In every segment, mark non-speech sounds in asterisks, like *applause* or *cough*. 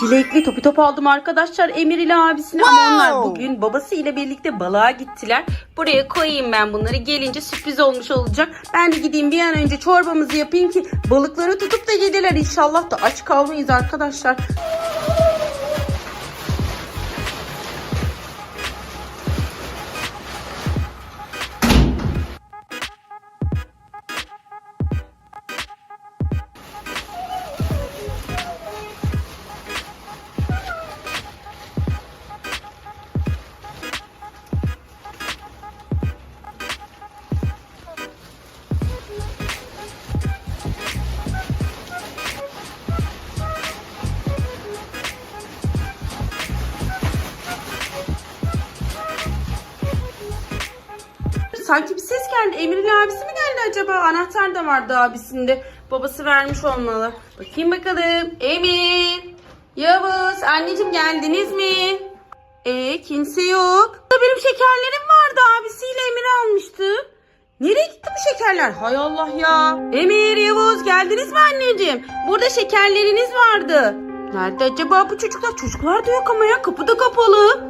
Çilekli topi top aldım arkadaşlar Emir ile abisine ama onlar bugün babası ile birlikte balığa gittiler. Buraya koyayım ben bunları gelince sürpriz olmuş olacak. Ben de gideyim bir an önce çorbamızı yapayım ki balıkları tutup da gelirler inşallah da aç kalmayız arkadaşlar. Sanki bir ses geldi. Emir'in abisi mi geldi acaba? Anahtar da vardı abisinde. Babası vermiş olmalı. Bakayım bakalım. Emir. Yavuz. Anneciğim geldiniz mi? Ee kimse yok. Burada Benim şekerlerim vardı. Abisiyle Emir almıştı. Nereye gitti bu şekerler? Hay Allah ya. Emir, Yavuz geldiniz mi anneciğim? Burada şekerleriniz vardı. Nerede acaba bu çocuklar? Çocuklar da yok ama ya kapı da kapalı.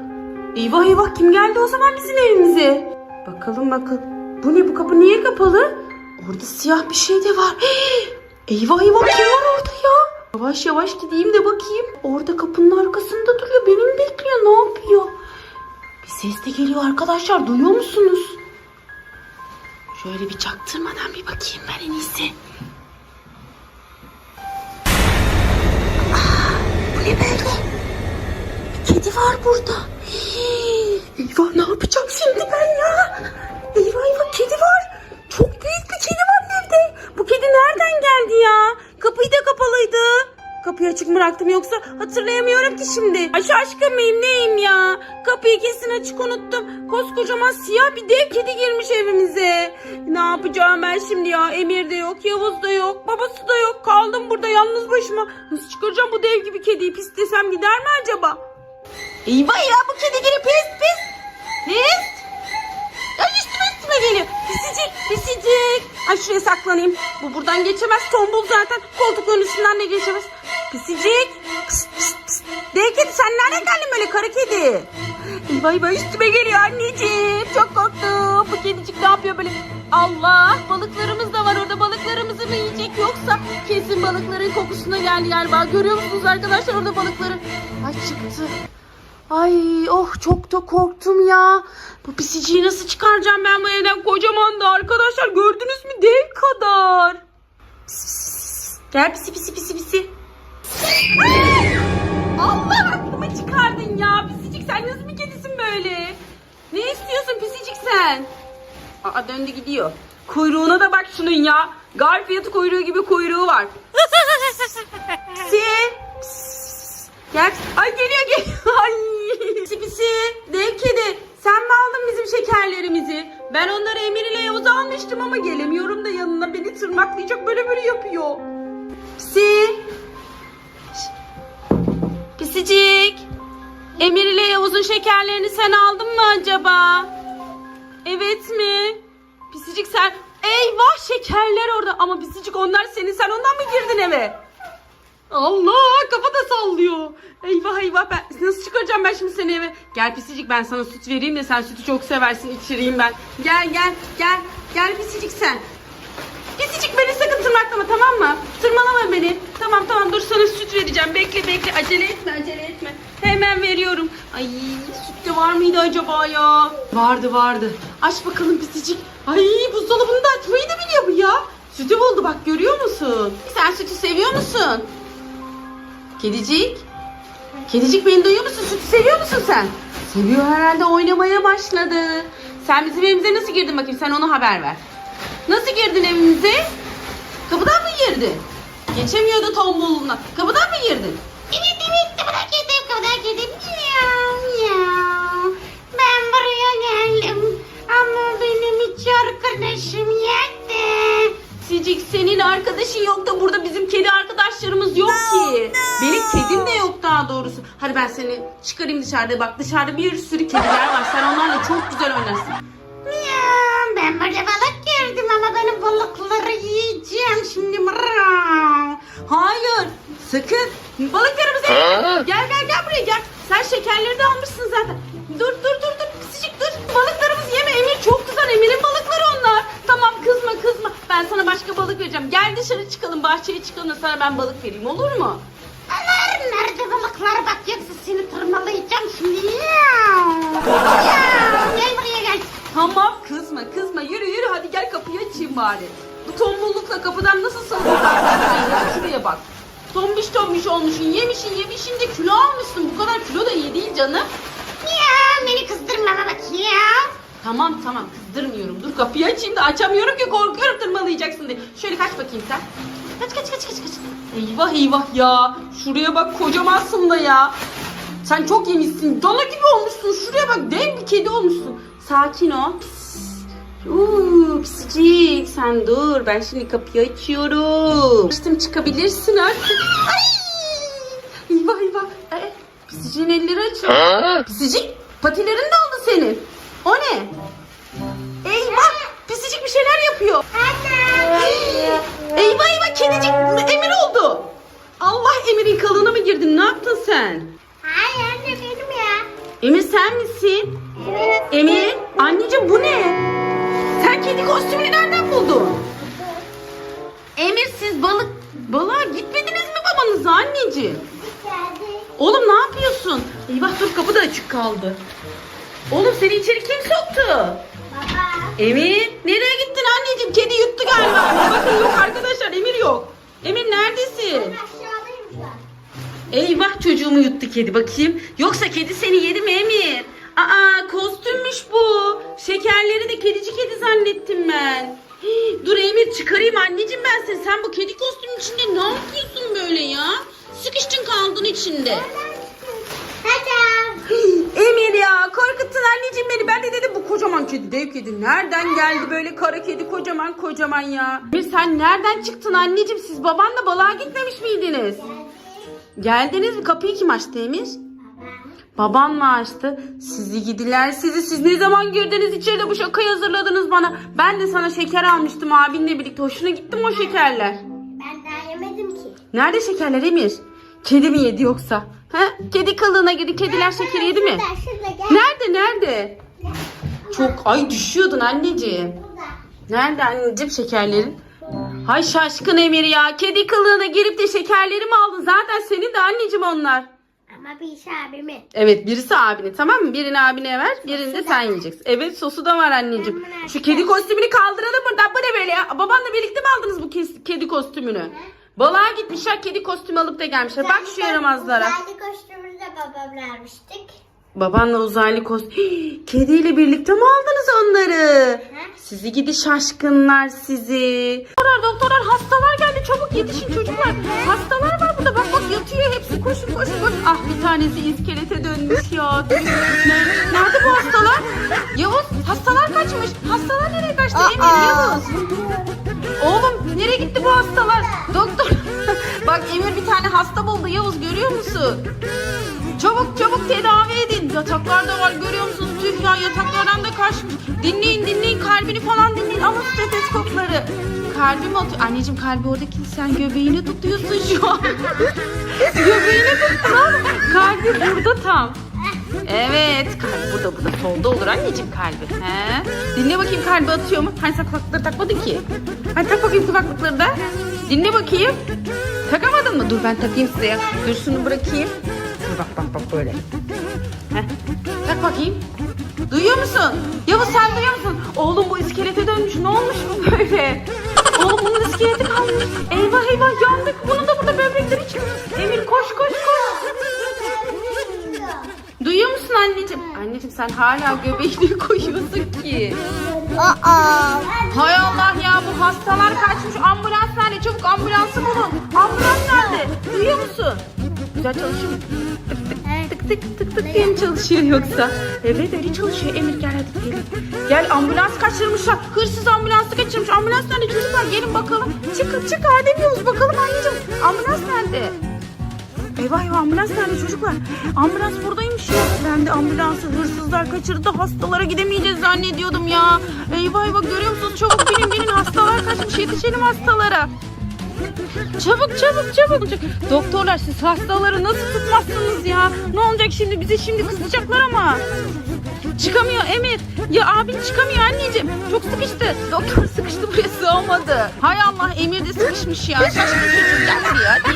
Eyvah eyvah kim geldi o zaman bizim evimize? Bakalım bakalım. Bu ne bu kapı niye kapalı? Orada siyah bir şey de var. *gasps* eyvah eyvah kim var orada ya? Yavaş yavaş gideyim de bakayım. Orada kapının arkasında duruyor. Beni mi bekliyor? Ne yapıyor? Bir ses de geliyor arkadaşlar. Duyuyor musunuz? Şöyle bir çaktırmadan bir bakayım ben en iyisi. Aa, bu ne böyle? Bir kedi var burada. Eyvah ne yapacağım şimdi ben ya? Eyvah eyvah kedi var. Çok büyük bir kedi var evde. Bu kedi nereden geldi ya? Kapıyı da kapalıydı. Kapıyı açık bıraktım yoksa hatırlayamıyorum ki şimdi. Aş aşkım mıyım neyim ya? Kapıyı kesin açık unuttum. Koskocaman siyah bir dev kedi girmiş evimize. Ne yapacağım ben şimdi ya? Emir de yok, Yavuz da yok, babası da yok. Kaldım burada yalnız başıma. Nasıl çıkaracağım bu dev gibi kediyi? Pislesem gider mi acaba? Eyvah ya bu kedi geliyor pis pis. Pis. Ay üstüme üstüme geliyor. Pisicik pisicik. Ay şuraya saklanayım. Bu buradan geçemez. Tombul zaten. Koltukların üstünden de geçemez. Pisicik. Pıs pıs pıs. Dev kedi sen nereden geldin böyle kara kedi? Eyvah eyvah üstüme geliyor anneciğim. Çok korktum. Bu kedicik ne yapıyor böyle? Allah balıklarımız da var orada. Balıklarımızı mı yiyecek yoksa kesin balıkların kokusuna geldi galiba. Görüyor musunuz arkadaşlar orada balıkları? Ay çıktı. Ay oh çok da korktum ya. Bu pisiciyi nasıl çıkaracağım ben bu evden kocaman da arkadaşlar gördünüz mü dev kadar. Pis, pis, pis. Gel pisi pisi pisi pisi. Allah aklımı çıkardın ya. Pisicik sen nasıl bir kedisin böyle? Ne istiyorsun pisicik sen? Aa döndü gidiyor. Kuyruğuna da bak şunun ya. Garfield kuyruğu gibi kuyruğu var. *laughs* Pisi. Pis. Gel. Ay geliyor geliyor. *laughs* Ay. Pisi pisi. Dev kedi. Sen mi aldın bizim şekerlerimizi? Ben onları Emir ile Yavuz'a almıştım ama gelemiyorum da yanına beni tırnaklayacak böyle böyle yapıyor. Pisi. Pisicik. Emir ile Yavuz'un şekerlerini sen aldın mı acaba? Evet mi? Pisicik sen... Eyvah şekerler orada. Ama pisicik onlar senin. Sen ondan mı girdin eve? Allah kafa da sallıyor. Eyvah eyvah ben nasıl çıkaracağım ben şimdi seni eve? Gel pisicik ben sana süt vereyim de sen sütü çok seversin içireyim ben. Gel gel gel gel pisicik sen. Pisicik beni sakın tırnaklama tamam mı? Tırmalama beni. Tamam tamam dur sana süt vereceğim. Bekle bekle acele etme acele etme. Hemen veriyorum. Ay süt de var mıydı acaba ya? Vardı vardı. Aç bakalım pisicik. Ay buzdolabını da açmayı da biliyor bu ya. Sütü buldu bak görüyor musun? Sen sütü seviyor musun? Kedicik. Kedicik beni duyuyor musun? Sütü seviyor musun sen? Seviyor herhalde oynamaya başladı. Sen bizim evimize nasıl girdin bakayım sen ona haber ver. Nasıl girdin evimize? Kapıdan mı girdin? Geçemiyordu tombulluğuna. Kapıdan mı girdin? Evet evet kapıdan girdim kapıdan girdim. Miyav miyav. Ben buraya geldim. Ama benim hiç arkadaşım yoktu. Sicik senin arkadaşın yok da burada bizim Hadi ben seni çıkarayım dışarıda bak dışarıda bir sürü kediler var. Sen onlarla çok güzel oynarsın. Miyav. Ben buraya balık gördüm ama ben o balıkları yiyeceğim şimdi. Mırrav. Hayır. Sakın. Balıklarımızı yeme. Gel gel gel buraya gel. Sen şekerleri de almışsın zaten. Dur dur dur dur. Pisicik dur. Balıklarımızı yeme. Emir çok kızar. Emir'in balıkları onlar. Tamam kızma kızma. Ben sana başka balık vereceğim. Gel dışarı çıkalım. Bahçeye çıkalım da sana ben balık vereyim. Olur mu? Balıklar bak yoksa seni tırmalayacağım şimdi. Gel buraya gel. Tamam kızma kızma. Yürü yürü. Hadi gel kapıyı açayım bari. Bu tombullukla kapıdan nasıl salınır? *laughs* Şuraya bak. Tombiş tombiş olmuşsun. Yemişin yemişin de kilo almışsın. Bu kadar kilo da iyi değil canım. Ya beni kızdırma bak ya. Tamam tamam kızdırmıyorum. Dur kapıyı açayım da açamıyorum ki korkuyorum tırmalayacaksın diye. Şöyle kaç bakayım sen. Kaç kaç kaç kaç kaç. Eyvah eyvah ya. Şuraya bak kocamansın da ya. Sen çok yemişsin. Dana gibi olmuşsun. Şuraya bak dev bir kedi olmuşsun. Sakin ol. Uuu pisicik sen dur. Ben şimdi kapıyı açıyorum. Açtım çıkabilirsin artık. Ay. Eyvah eyvah. Ee, pisiciğin elleri açıyor. Pisicik patilerin de oldu senin. O ne? Eyvah! Pisicik bir şeyler yapıyor. Eyvah eyvah kedicik Emir oldu. Allah Emir'in kalına mı girdin? Ne yaptın sen? Hayır anne benim ya. Emir sen misin? Evet. Emir, anneciğim bu ne? Sen kedi kostümünü nereden buldun? Emir siz balık balığa gitmediniz mi babanıza anneciğim? Oğlum ne yapıyorsun? Eyvah dur kapı da açık kaldı. Oğlum seni içeri kim soktu? Emir nereye gittin anneciğim? Kedi yuttu galiba. Bakın yok arkadaşlar Emir yok. Emir neredesin? An. Eyvah çocuğumu yuttu kedi bakayım. Yoksa kedi seni yedi mi Emir? Aa kostümmüş bu. Şekerleri de kedici kedi zannettim ben. Hii, Dur Emir çıkarayım anneciğim ben seni. Sen bu kedi kostümün içinde ne yapıyorsun böyle ya? Sıkıştın kaldın içinde. Hadi. Emir ya korkuttun anneciğim beni. Ben de dedim bu kocaman kedi dev kedi. Nereden geldi böyle kara kedi kocaman kocaman ya. Emir sen nereden çıktın anneciğim? Siz babanla balığa gitmemiş miydiniz? Geldiniz mi? Kapıyı kim açtı Emir? Baban mı açtı? Sizi gidiler sizi. Siz ne zaman girdiniz içeride bu şakayı hazırladınız bana. Ben de sana şeker almıştım abinle birlikte. Hoşuna gitti mi o şekerler? Ben daha yemedim ki. Nerede şekerler Emir? Kedi mi yedi yoksa? He? Kedi kılığına girdi. Kediler şeker yedi mi? Nerede nerede? Çok ay düşüyordun anneciğim. Nerede anneciğim şekerlerin? Hay şaşkın Emir ya. Kedi kılığına girip de şekerleri mi aldın? Zaten senin de anneciğim onlar. Ama bir iş abimi. Evet birisi abine tamam mı? Birini abine ver birini de sen yiyeceksin. Evet sosu da var anneciğim. Şu kedi kostümünü kaldıralım buradan. Bu ne böyle ya? Babanla birlikte mi aldınız bu kes- kedi kostümünü? Balığa gitmişler kedi kostümü alıp da gelmişler. Bak şu yaramazlara. Uzaylı kostümünü de babam vermiştik. Babanla uzaylı kostüm. Kediyle birlikte mi aldınız onları? Sizi gidi şaşkınlar sizi. Doktorlar doktorlar hastalar geldi çabuk yetişin çocuklar. Hastalar var burada bak bak yatıyor hepsi koşun koşun koşun. Ah bir tanesi iskelete dönmüş ya. Nerede, nerede bu hastalar? Yavuz hastalar kaçmış. Hastalar nereye kaçtı Emir Yavuz? Oğlum nereye gitti bu hastalar? Doktor. *laughs* bak Emir bir tane hasta buldu Yavuz görüyor musun? Çabuk çabuk tedavi edin. Yataklarda var görüyor musunuz? Tüh ya yataklardan da kaçmış. Dinleyin dinleyin kalbini falan dinleyin. Ama stetoskopları. Kalbi mi atıyor? Anneciğim kalbi oradaki sen göbeğini tutuyorsun şu an. *laughs* göbeğini tuttun kalbi burada tam. Evet kalbi burada burada solda olur anneciğim kalbi. He? Dinle bakayım kalbi atıyor mu? Hani sen kulaklıkları takmadın ki. Hadi tak bakayım kulaklıkları da. Dinle bakayım. Takamadın mı? Dur ben takayım size. Dur şunu bırakayım. Dur bak bak bak böyle. Heh. Tak bakayım. Duyuyor musun? Yavuz sen duyuyor musun? Oğlum bu iskelete dönmüş. Ne olmuş bu böyle? Oğlum bunun iskeleti kalmış. Eyvah eyvah yandık. Bunun da burada böbrekleri çıkmış. Emir koş koş koş. Duyuyor musun anneciğim? Anneciğim sen hala göbeğini *laughs* koyuyorsun ki. Aa. Hay Allah ya bu hastalar kaçmış. Ambulans nerede? Çabuk ambulansı bulun. Ambulans nerede? Duyuyor musun? Güzel çalışıyor mu? Tık tık tık tık diye mi çalışıyor yoksa? Evet öyle çalışıyor. Emir gel hadi gelin. Gel ambulans kaçırmışlar. Hırsız ambulansı kaçırmış. Ambulans nerede çocuklar? Gelin bakalım. Çıkın çık Adem Yavuz bakalım anneciğim. Ambulans nerede? Eyvah eyvah ambulans nerede çocuklar? Ambulans buradaymış ya. Ben de ambulansı hırsızlar kaçırdı hastalara gidemeyeceğiz zannediyordum ya. Eyvah eyvah görüyor musunuz? Çabuk binin binin hastalar kaçmış yetişelim hastalara. Çabuk çabuk çabuk. Doktorlar siz hastaları nasıl tutmazsınız ya? Ne olacak şimdi bize şimdi kızacaklar ama. Çıkamıyor Emir. Ya abin çıkamıyor anneciğim. Çok sıkıştı. Doktor sıkıştı buraya sığamadı. Hay Allah Emir de sıkışmış ya. Şaşkın çocuk gel buraya hadi.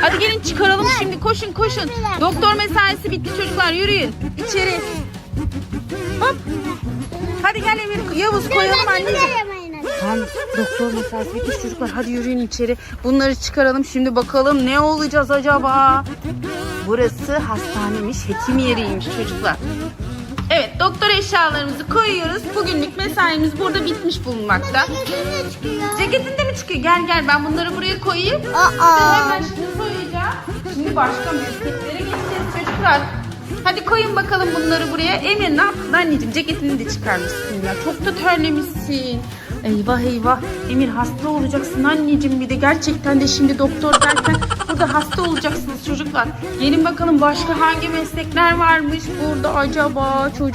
Hadi gelin çıkaralım şimdi koşun koşun. Doktor mesaisi bitti çocuklar yürüyün. İçeri. Hop. Hadi gel Emir. Yavuz koyalım anneciğim. Tamam doktor bitmiş çocuklar hadi yürüyün içeri. Bunları çıkaralım şimdi bakalım ne olacağız acaba? Burası hastanemiş hekim yeriymiş çocuklar. Evet doktor eşyalarımızı koyuyoruz. Bugünlük mesaimiz burada bitmiş bulunmakta. Ceketin de mi çıkıyor? Gel gel ben bunları buraya koyayım. Aa. Hemen şimdi koyacağım. Şimdi başka mesleklere geçeceğiz çocuklar. Hadi koyun bakalım bunları buraya. Emir ne yaptın anneciğim? Ceketini de çıkarmışsın ya. Çok da terlemişsin. Eyvah eyvah. Emir hasta olacaksın anneciğim bir de. Gerçekten de şimdi doktor derken burada hasta olacaksınız çocuklar. Gelin bakalım başka hangi meslekler varmış burada acaba çocuk.